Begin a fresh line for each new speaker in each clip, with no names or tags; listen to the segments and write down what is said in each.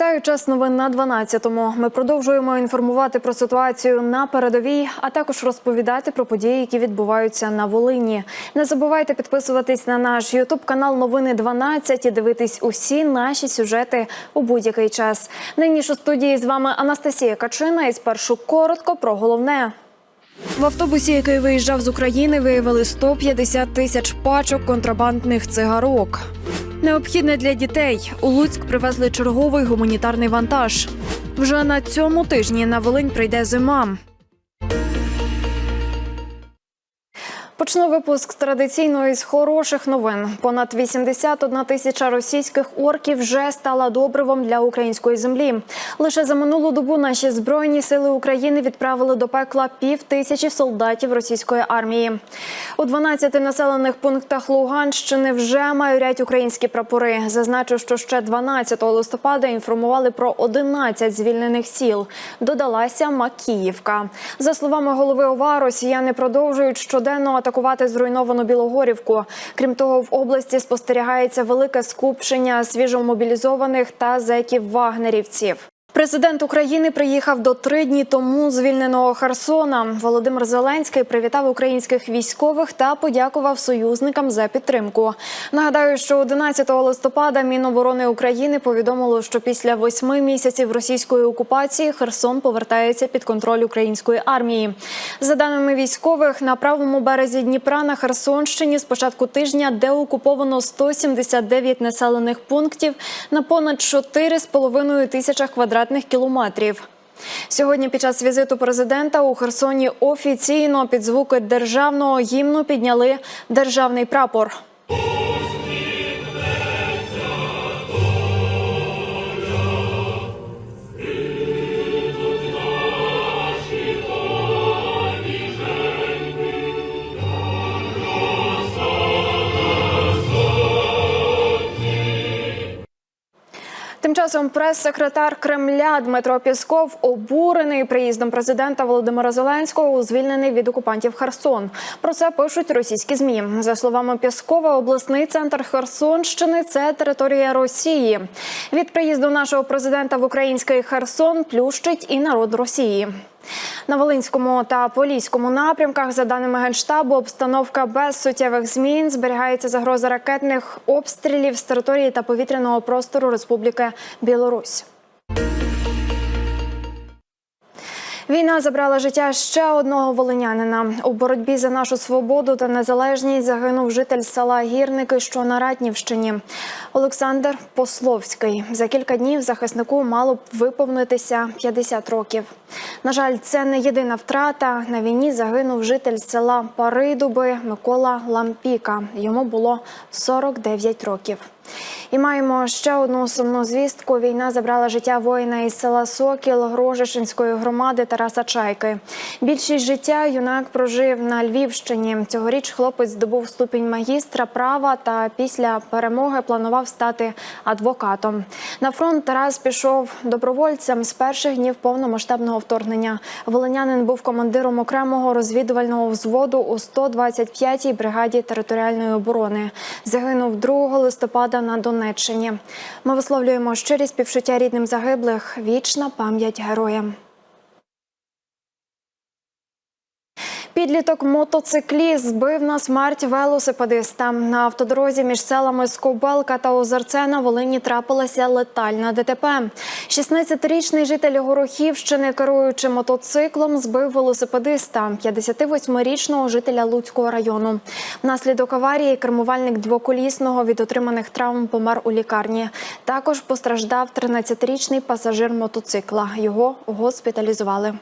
Триває час новин на 12-му. Ми продовжуємо інформувати про ситуацію на передовій, а також розповідати про події, які відбуваються на Волині. Не забувайте підписуватись на наш Ютуб канал Новини 12 і дивитись усі наші сюжети у будь-який час. Нині ж у студії з вами Анастасія Качина. І спершу коротко про головне. В автобусі, який виїжджав з України, виявили 150 тисяч пачок контрабандних цигарок. Необхідне для дітей. У Луцьк привезли черговий гуманітарний вантаж. Вже на цьому тижні на Волинь прийде зима. Почну випуск традиційно із хороших новин. Понад 81 тисяча російських орків вже стала добривом для української землі. Лише за минулу добу наші збройні сили України відправили до пекла пів тисячі солдатів російської армії. У 12 населених пунктах Луганщини вже майорять українські прапори. Зазначу, що ще 12 листопада інформували про 11 звільнених сіл. Додалася Макіївка. За словами голови ОВА, росіяни продовжують щоденно атакувати зруйновану Білогорівку. Крім того, в області спостерігається велике скупчення свіжомобілізованих та зеків-вагнерівців. Президент України приїхав до три дні тому звільненого Херсона. Володимир Зеленський привітав українських військових та подякував союзникам за підтримку. Нагадаю, що 11 листопада Міноборони України повідомило, що після восьми місяців російської окупації Херсон повертається під контроль української армії. За даними військових, на правому березі Дніпра на Херсонщині з початку тижня деокуповано 179 населених пунктів на понад 4,5 тисячах квадратних кілометрів. Сьогодні під час візиту президента у Херсоні офіційно під звуки державного гімну підняли державний прапор. Часом прес-секретар Кремля Дмитро Пісков обурений приїздом президента Володимира Зеленського, звільнений від окупантів Херсон. Про це пишуть російські змі. За словами Піскова, обласний центр Херсонщини це територія Росії. Від приїзду нашого президента в український Херсон плющить і народ Росії. На Волинському та Поліському напрямках, за даними генштабу, обстановка без суттєвих змін зберігається загроза ракетних обстрілів з території та повітряного простору Республіки Білорусь. Війна забрала життя ще одного волинянина. У боротьбі за нашу свободу та незалежність загинув житель села Гірники, що на Ратнівщині. Олександр Пословський. За кілька днів захиснику мало б виповнитися 50 років. На жаль, це не єдина втрата. На війні загинув житель села Паридуби Микола Лампіка. Йому було 49 років. І маємо ще одну сумну звістку. Війна забрала життя воїна із села Сокіл Грожишинської громади Тараса Чайки. Більшість життя юнак прожив на Львівщині. Цьогоріч хлопець здобув ступінь магістра права та після перемоги планував стати адвокатом. На фронт Тарас пішов добровольцем з перших днів повномасштабного вторгнення. Волинянин був командиром окремого розвідувального взводу у 125-й бригаді територіальної оборони. Загинув 2 листопада на Донеччині. Ми висловлюємо щирі співчуття рідним загиблих. Вічна пам'ять героям. Підліток мотоцикліст збив на смерть велосипедиста. На автодорозі між селами Скобелка та Озерце на Волині трапилася летальна ДТП. 16-річний житель Горохівщини, керуючи мотоциклом, збив велосипедиста, 58-річного жителя Луцького району. Внаслідок аварії кермувальник двоколісного від отриманих травм помер у лікарні. Також постраждав 13-річний пасажир мотоцикла. Його госпіталізували.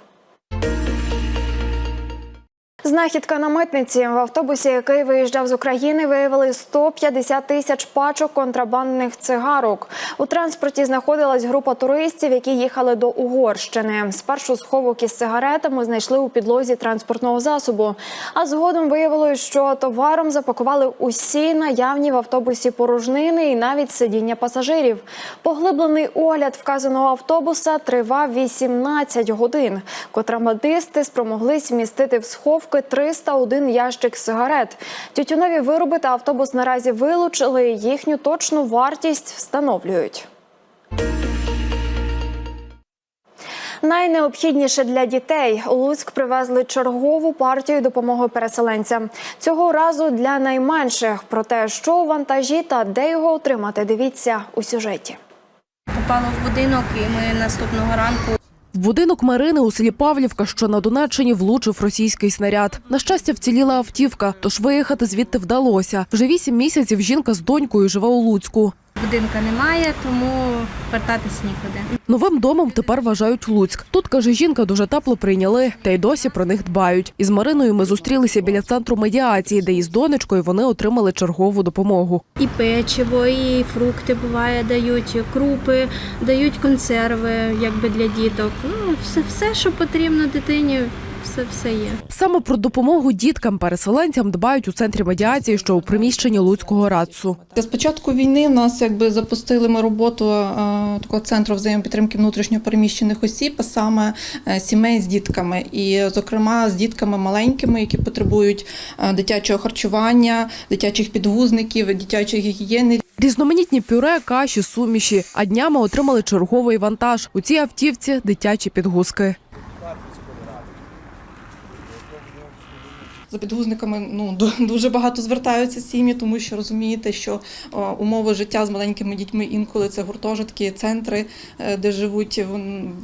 Знахідка на митниці в автобусі, який виїжджав з України, виявили 150 тисяч пачок контрабандних цигарок. У транспорті знаходилась група туристів, які їхали до Угорщини. Спершу сховок із сигаретами знайшли у підлозі транспортного засобу. А згодом виявилось, що товаром запакували усі наявні в автобусі порожнини і навіть сидіння пасажирів. Поглиблений огляд вказаного автобуса тривав 18 годин. Контрабандисти спромоглись вмістити в сховки 301 ящик сигарет. Тютюнові вироби та автобус наразі вилучили. Їхню точну вартість встановлюють. Найнеобхідніше для дітей у Луцьк привезли чергову партію допомоги переселенцям. Цього разу для найменших. Про те, що у вантажі та де його отримати, дивіться у сюжеті.
Попало в будинок, і ми наступного ранку
В будинок Марини у селі Павлівка, що на Донеччині, влучив російський снаряд. На щастя, вціліла автівка, тож виїхати звідти вдалося. Вже вісім місяців жінка з донькою живе у Луцьку.
Будинка немає, тому вертатись нікуди.
Новим домом тепер вважають Луцьк. Тут каже жінка, дуже тепло прийняли, та й досі про них дбають. Із Мариною ми зустрілися біля центру медіації, де із донечкою вони отримали чергову допомогу.
І печиво, і фрукти буває, дають крупи, дають консерви, якби для діток. Ну, все, все, що потрібно дитині, все, все є.
Саме про допомогу діткам-переселенцям дбають у центрі медіації, що у приміщенні Луцького радцу.
З початку війни в нас якби запустили ми роботу е, такого центру взаємопідтримки внутрішньопереміщених осіб, а саме е, сімей з дітками, і зокрема з дітками маленькими, які потребують е, дитячого харчування, дитячих підгузників, дитячої гігієни.
Різноманітні пюре, каші, суміші. А днями отримали черговий вантаж. У цій автівці дитячі підгузки.
За підгузниками ну ду- дуже багато звертаються сім'ї, тому що розумієте, що умови життя з маленькими дітьми інколи це гуртожитки, центри, е, де живуть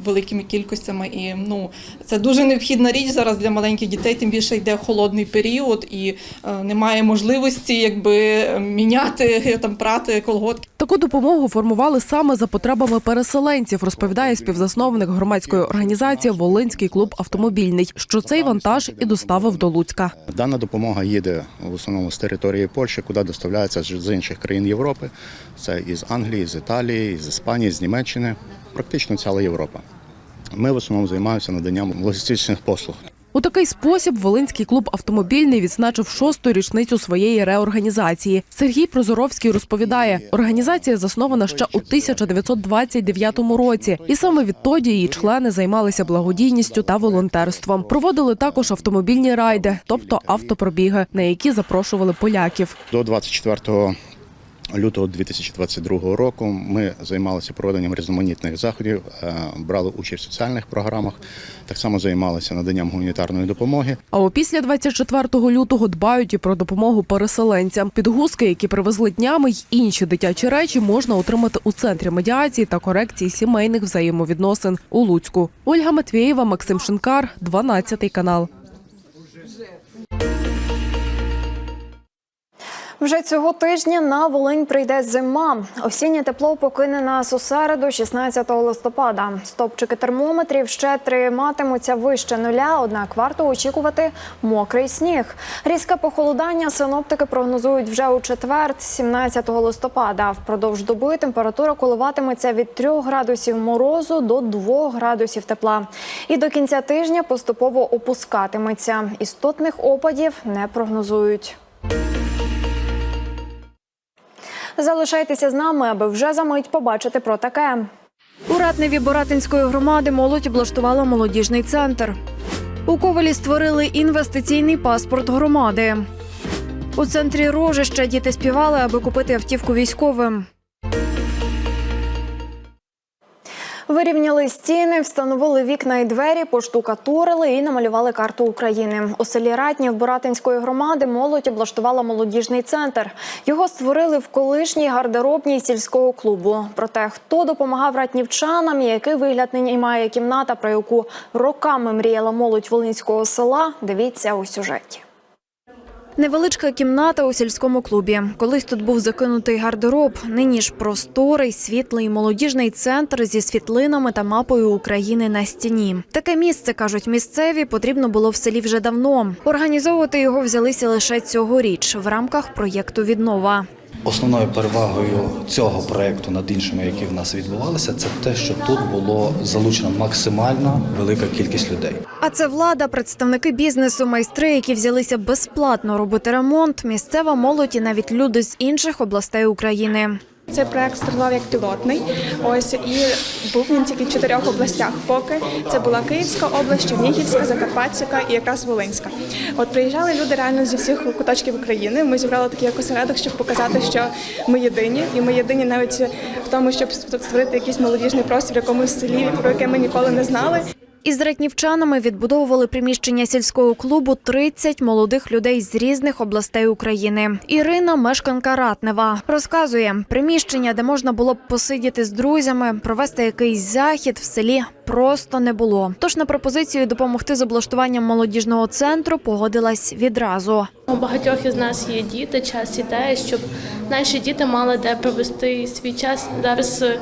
великими кількостями. І ну це дуже необхідна річ зараз для маленьких дітей. Тим більше йде холодний період, і е, немає можливості якби міняти там прати колготки.
Таку допомогу формували саме за потребами переселенців, розповідає співзасновник громадської організації Волинський клуб автомобільний, що цей вантаж і доставив до Луцька.
Дана допомога їде в основному з території Польщі, куди доставляється з інших країн Європи. Це із Англії, з Італії, з Іспанії, з Німеччини, практично ціла Європа. Ми в основному займаємося наданням логістичних послуг.
У такий спосіб Волинський клуб автомобільний відзначив шосту річницю своєї реорганізації. Сергій Прозоровський розповідає, організація заснована ще у 1929 році, і саме відтоді її члени займалися благодійністю та волонтерством. Проводили також автомобільні райди, тобто автопробіги, на які запрошували поляків.
До 24 лютого 2022 року ми займалися проведенням різноманітних заходів, е, брали участь в соціальних програмах, так само займалися наданням гуманітарної допомоги.
А опісля 24 лютого дбають і про допомогу переселенцям. Підгузки, які привезли днями, й інші дитячі речі можна отримати у центрі медіації та корекції сімейних взаємовідносин у Луцьку. Ольга Матвєєва, Максим Шинкар, 12 канал.
Вже цього тижня на Волинь прийде зима. Осіннє тепло покине нас у середу, 16 листопада. Стопчики термометрів ще триматимуться вище нуля, однак варто очікувати мокрий сніг. Різке похолодання синоптики прогнозують вже у четвер, 17 листопада. Впродовж доби температура коливатиметься від 3 градусів морозу до 2 градусів тепла. І до кінця тижня поступово опускатиметься. Істотних опадів не прогнозують. Залишайтеся з нами, аби вже за мить побачити про таке. У Ратневі Боратинської громади молодь облаштувала молодіжний центр. У Ковалі створили інвестиційний паспорт громади. У центрі рожища діти співали, аби купити автівку військовим. Вирівняли стіни, встановили вікна і двері, поштукатурили і намалювали карту України. У селі Ратнів Боратинської громади молодь облаштувала молодіжний центр. Його створили в колишній гардеробній сільського клубу. Про те, хто допомагав ратнівчанам і який вигляд нині має кімната, про яку роками мріяла молодь волинського села, дивіться у сюжеті. Невеличка кімната у сільському клубі. Колись тут був закинутий гардероб. Нині ж просторий, світлий молодіжний центр зі світлинами та мапою України на стіні. Таке місце кажуть місцеві. Потрібно було в селі вже давно. Організовувати його взялися лише цьогоріч в рамках проєкту Віднова.
Основною перевагою цього проекту над іншими, які в нас відбувалися, це те, що тут було залучено максимально велика кількість людей.
А це влада, представники бізнесу, майстри, які взялися безплатно робити ремонт. Місцева молодь і навіть люди з інших областей України.
Цей проект стартував як пілотний. Ось і був він тільки в чотирьох областях. Поки це була Київська область, Чернігівська, Закарпатська і якраз Волинська. От приїжджали люди реально зі всіх куточків України. Ми зібрали такий осередок, щоб показати, що ми єдині, і ми єдині навіть в тому, щоб створити якийсь молодіжний простір в якомусь селі, про яке ми ніколи не знали.
Із ратнівчанами відбудовували приміщення сільського клубу 30 молодих людей з різних областей України. Ірина, мешканка Ратнева, розказує, приміщення, де можна було б посидіти з друзями, провести якийсь захід в селі просто не було. Тож на пропозицію допомогти з облаштуванням молодіжного центру погодилась відразу.
У багатьох із нас є діти, час ідея, щоб наші діти мали де провести свій час. Зараз е,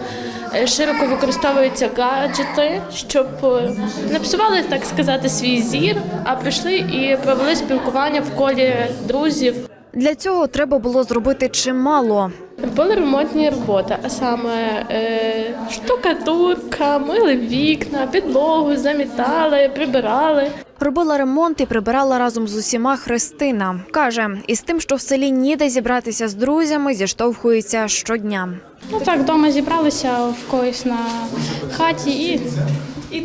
широко використовуються гаджети, щоб е, не псували, так сказати, свій зір, а прийшли і провели спілкування в колі друзів.
Для цього треба було зробити чимало.
Були ремонтні роботи, а саме е, штукатурка, мили вікна, підлогу, замітали, прибирали.
Робила ремонт і прибирала разом з усіма Христина. Каже, із тим, що в селі ніде зібратися з друзями, зіштовхується щодня.
Ну так, вдома зібралися в когось на хаті і, і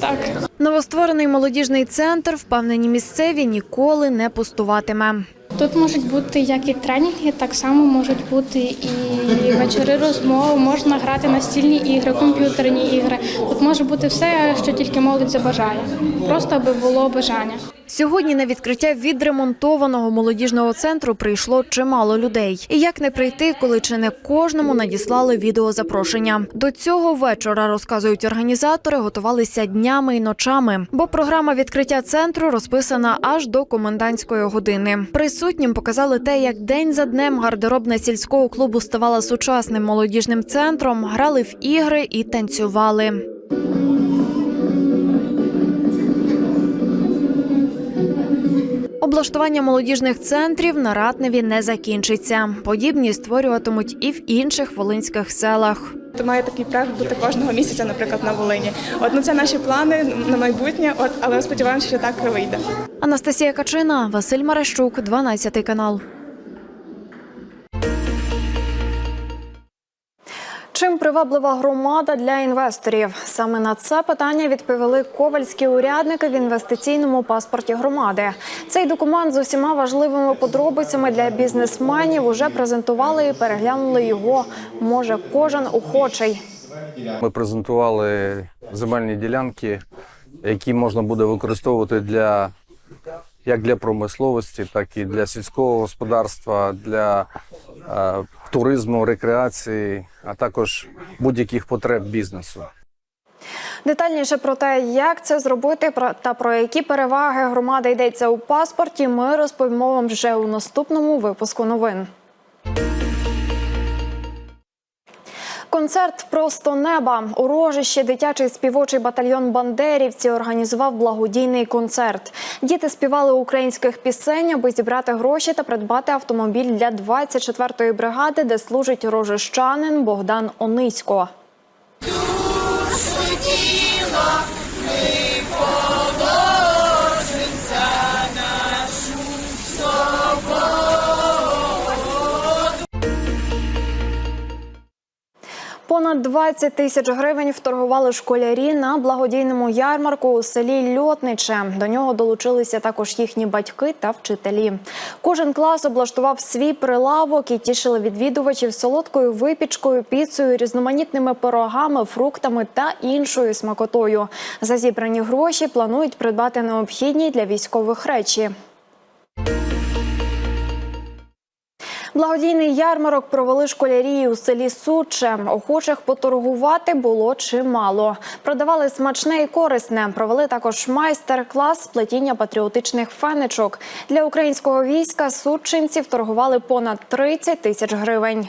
Так.
Новостворений молодіжний центр, впевнені місцеві, ніколи не пустуватиме.
Тут можуть бути як і тренінги, так само можуть бути і вечори розмов, можна грати настільні ігри, комп'ютерні ігри. Тут може бути все, що тільки молодь забажає. Просто аби було бажання.
Сьогодні на відкриття відремонтованого молодіжного центру прийшло чимало людей. І як не прийти, коли чи не кожному надіслали відеозапрошення. До цього вечора розказують організатори, готувалися днями і ночами, бо програма відкриття центру розписана аж до комендантської години. Присутнім показали те, як день за днем гардеробна сільського клубу ставала сучасним молодіжним центром, грали в ігри і танцювали. Облаштування молодіжних центрів на Ратневі не закінчиться. Подібні створюватимуть і в інших волинських селах.
То має такий проект бути кожного місяця, наприклад, на Волині. От ну це наші плани на майбутнє. От але ми сподіваємося, що так вийде.
Анастасія Качина, Василь Марещук, 12 канал. Чим приваблива громада для інвесторів? Саме на це питання відповіли ковальські урядники в інвестиційному паспорті громади. Цей документ з усіма важливими подробицями для бізнесменів уже презентували і переглянули його. Може кожен охочий.
Ми презентували земельні ділянки, які можна буде використовувати для як для промисловості, так і для сільського господарства, для е, туризму, рекреації, а також будь-яких потреб бізнесу.
Детальніше про те, як це зробити, та про які переваги громади йдеться у паспорті, ми розповімо вам вже у наступному випуску новин. Концерт просто неба у рожищі дитячий співочий батальйон Бандерівці організував благодійний концерт. Діти співали українських пісень, аби зібрати гроші та придбати автомобіль для 24-ї бригади, де служить рожищанин Богдан Онисько. Понад 20 тисяч гривень вторгували школярі на благодійному ярмарку у селі Льотниче. До нього долучилися також їхні батьки та вчителі. Кожен клас облаштував свій прилавок і тішили відвідувачів солодкою випічкою, піцею, різноманітними пирогами, фруктами та іншою смакотою. За зібрані гроші планують придбати необхідні для військових речі. Благодійний ярмарок провели школярі у селі Суче. Охочих поторгувати було чимало. Продавали смачне і корисне. Провели також майстер-клас сплетіння плетіння патріотичних фенечок. Для українського війська сучинців торгували понад 30 тисяч гривень.